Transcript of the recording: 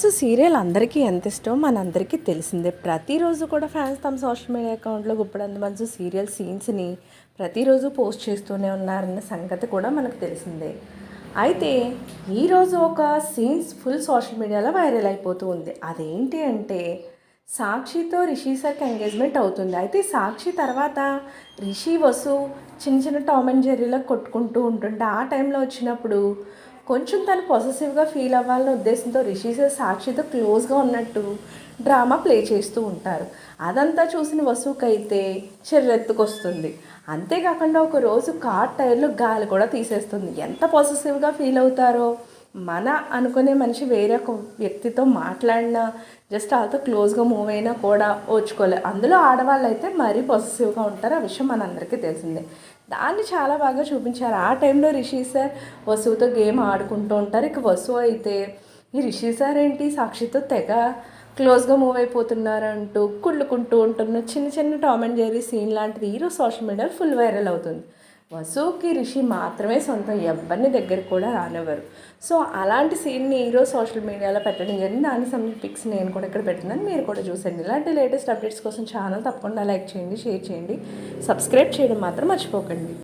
Fans serial అందరికీ ఎంత ఇష్టం మనందరికీ తెలిసిందే. ప్రతిరోజు కూడా ఫ్యాన్స్ తమ సోషల్ మీడియా అకౌంట్లో గుప్పడంత మంచు సీరియల్ సీన్స్ని ప్రతిరోజు పోస్ట్ చేస్తూనే ఉన్నారన్న సంగతి కూడా మనకు తెలిసిందే. అయితే ఈరోజు ఒక సీన్స్ ఫుల్ సోషల్ మీడియాలో వైరల్ అయిపోతూ ఉంది. అదేంటి అంటే సాక్షితో రిషి సార్కి ఎంగేజ్మెంట్ అవుతుంది. అయితే సాక్షి తర్వాత రిషి వసు చిన్న చిన్న టామ్ అండ్ జెర్రీలో కొట్టుకుంటూ ఉంటుంటే ఆ టైంలో వచ్చినప్పుడు కొంచెం తను పాజిటివ్గా ఫీల్ అవ్వాలనే ఉద్దేశంతో రిషి సార్ సాక్షితో క్లోజ్గా ఉన్నట్టు డ్రామా ప్లే చేస్తూ ఉంటారు. అదంతా చూసిన వసూకైతే చెర్రెత్తుకొస్తుంది. అంతేకాకుండా ఒక రోజు కార్ టైర్లో గాలి కూడా తీసేస్తుంది. ఎంత పాజిటివ్గా ఫీల్ అవుతారో. మన అనుకునే మనిషి వేరే ఒక వ్యక్తితో మాట్లాడినా జస్ట్ వాళ్ళతో క్లోజ్గా మూవ్ అయినా కూడా ఓర్చుకోలేదు అందులో ఆడవాళ్ళు అయితే మరీ పాజిటివ్గా ఉంటారు. ఆ విషయం మనందరికీ తెలిసిందే. దాన్ని చాలా బాగా చూపించారు. ఆ టైంలో రిషి సార్ వసువుతో గేమ్ ఆడుకుంటూ ఉంటారు. ఇక వసు అయితే ఈ రిషి సార్ ఏంటి? సాక్షితో తెగ క్లోజ్గా మూవ్ అయిపోతున్నారు అంటూ కుళ్ళుకుంటూ ఉంటున్న చిన్న చిన్న టామ్ అండ్ జెర్రీ సీన్ లాంటిది ఈరోజు సోషల్ మీడియాలో ఫుల్ వైరల్ అవుతుంది. వసుకి రిషి మాత్రమే సొంతం ఎవరిని దగ్గర కూడా రానివ్వరు. సో అలాంటి సీన్ని ఈరోజు సోషల్ మీడియాలో పెట్టడం జరిగింది. దాని సంబంధించిన పిక్స్ నేను కూడా ఇక్కడ పెట్టినాను మీరు కూడా చూసండి ఇలాంటి లేటెస్ట్ అప్డేట్స్ కోసం ఛానల్ తప్పకుండా లైక్ చేయండి షేర్ చేయండి. సబ్స్క్రైబ్ చేయడం మాత్రం మర్చిపోకండి.